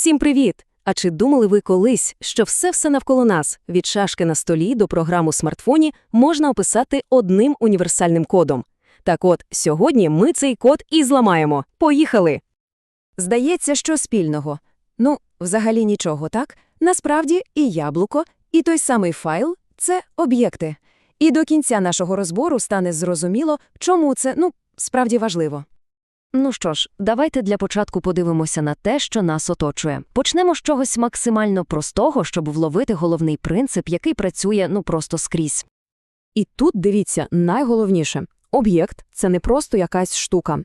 Всім привіт! А чи думали ви колись, що все-все навколо нас, від шашки на столі до програм у смартфоні, можна описати одним універсальним кодом? Так от, сьогодні ми цей код і зламаємо. Поїхали! Здається, що спільного. Ну, взагалі нічого, так? Насправді і яблуко, і той самий файл — це об'єкти. І до кінця нашого розбору стане зрозуміло, чому це, ну, справді важливо. Ну що ж, давайте для початку подивимося на те, що нас оточує. Почнемо з чогось максимально простого, щоб вловити головний принцип, який працює ну просто скрізь. І тут, дивіться, найголовніше. Об'єкт — це не просто якась штука.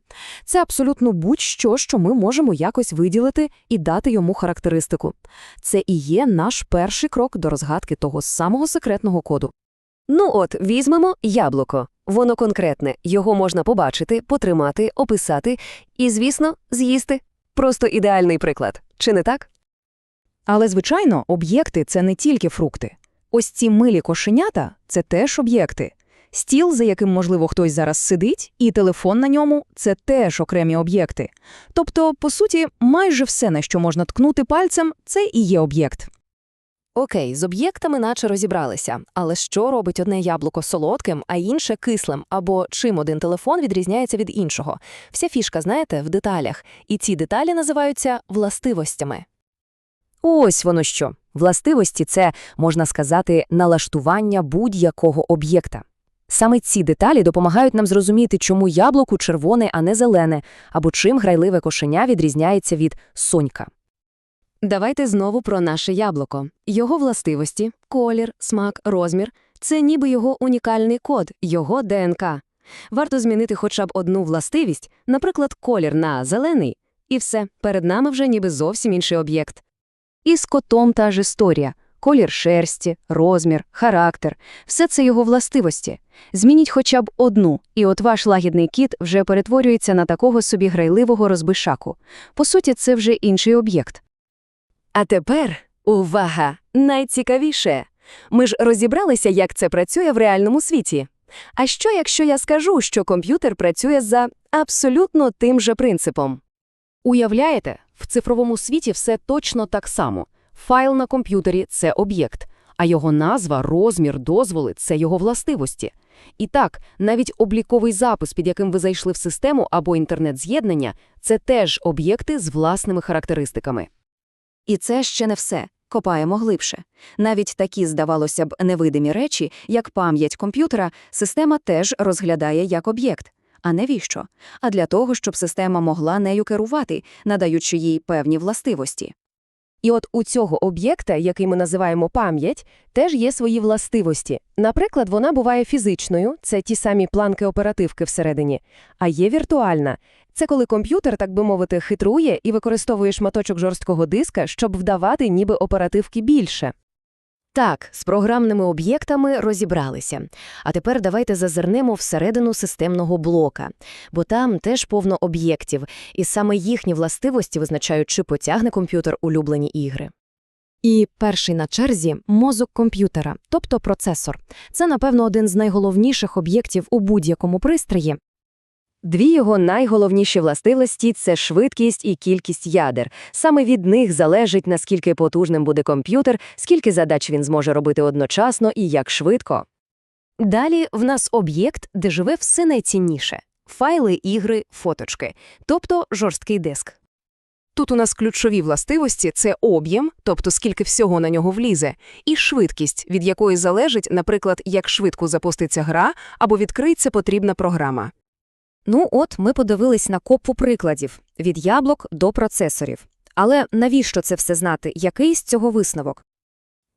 Це абсолютно будь-що, що ми можемо якось виділити і дати йому характеристику. Це і є наш перший крок до розгадки того самого секретного коду. Ну от, візьмемо яблуко. Воно конкретне, його можна побачити, потримати, описати і, звісно, з'їсти. Просто ідеальний приклад. Чи не так? Але, звичайно, об'єкти — це не тільки фрукти. Ось ці милі кошенята — це теж об'єкти. Стіл, за яким, можливо, хтось зараз сидить, і телефон на ньому — це теж окремі об'єкти. Тобто, по суті, майже все, на що можна ткнути пальцем, це і є об'єкт. Окей, з об'єктами наче розібралися. Але що робить одне яблуко солодким, а інше кислим? Або чим один телефон відрізняється від іншого? Вся фішка, знаєте, в деталях. І ці деталі називаються властивостями. Ось воно що. Властивості це, можна сказати, налаштування будь-якого об'єкта. Саме ці деталі допомагають нам зрозуміти, чому яблуку червоне, а не зелене, або чим грайливе кошеня відрізняється від сонька. Давайте знову про наше яблуко. Його властивості, колір, смак, розмір це ніби його унікальний код, його ДНК. Варто змінити хоча б одну властивість, наприклад, колір на зелений, і все, перед нами вже ніби зовсім інший об'єкт. І з котом та ж історія. Колір шерсті, розмір, характер – все це його властивості. Змініть хоча б одну, і от ваш лагідний кіт вже перетворюється на такого собі грайливого розбишаку. По суті, це вже інший об'єкт. А тепер увага! Найцікавіше. Ми ж розібралися, як це працює в реальному світі. А що, якщо я скажу, що комп'ютер працює за абсолютно тим же принципом? Уявляєте, в цифровому світі все точно так само. Файл на комп'ютері – це об'єкт, а його назва, розмір, дозволи – це його властивості. І так, навіть обліковий запис, під яким ви зайшли в систему або інтернет-з'єднання – це теж об'єкти з власними характеристиками. І це ще не все. Копаємо глибше. Навіть такі, здавалося б, невидимі речі, як пам'ять комп'ютера, система теж розглядає як об'єкт. А навіщо? А для того, щоб система могла нею керувати, надаючи їй певні властивості. І от у цього об'єкта, який ми називаємо пам'ять, теж є свої властивості. Наприклад, вона буває фізичною, це ті самі планки оперативки всередині, а є віртуальна. Це коли комп'ютер, так би мовити, хитрує і використовує шматочок жорсткого диска, щоб вдавати ніби оперативки більше. Так, з програмними об'єктами розібралися. А тепер давайте зазирнемо всередину системного блока, бо там теж повно об'єктів, і саме їхні властивості визначають, чи потягне комп'ютер улюблені ігри. І перший на черзі мозок комп'ютера, тобто процесор. Це, напевно, один з найголовніших об'єктів у будь-якому пристрої. Дві його найголовніші властивості це швидкість і кількість ядер. Саме від них залежить, наскільки потужним буде комп'ютер, скільки задач він зможе робити одночасно і як швидко. Далі в нас об'єкт, де живе все найцінніше файли, ігри, фоточки, тобто жорсткий диск. Тут у нас ключові властивості це об'єм, тобто скільки всього на нього влізе, і швидкість, від якої залежить, наприклад, як швидко запуститься гра або відкриється потрібна програма. Ну от ми подивились на копу прикладів від яблук до процесорів. Але навіщо це все знати? Який з цього висновок?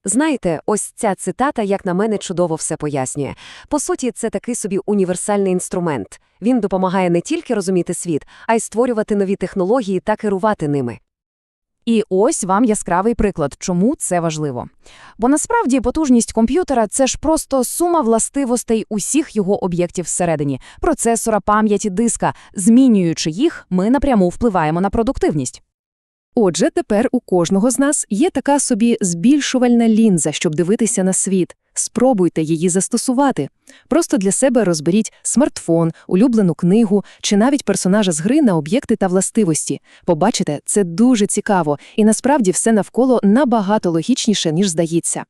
Знаєте, ось ця цитата, як на мене, чудово все пояснює. По суті, це такий собі універсальний інструмент. Він допомагає не тільки розуміти світ, а й створювати нові технології та керувати ними. І ось вам яскравий приклад, чому це важливо. Бо насправді потужність комп'ютера це ж просто сума властивостей усіх його об'єктів всередині, процесора, пам'яті, диска. Змінюючи їх, ми напряму впливаємо на продуктивність. Отже, тепер у кожного з нас є така собі збільшувальна лінза, щоб дивитися на світ. Спробуйте її застосувати. Просто для себе розберіть смартфон, улюблену книгу чи навіть персонажа з гри на об'єкти та властивості. Побачите, це дуже цікаво, і насправді все навколо набагато логічніше, ніж здається.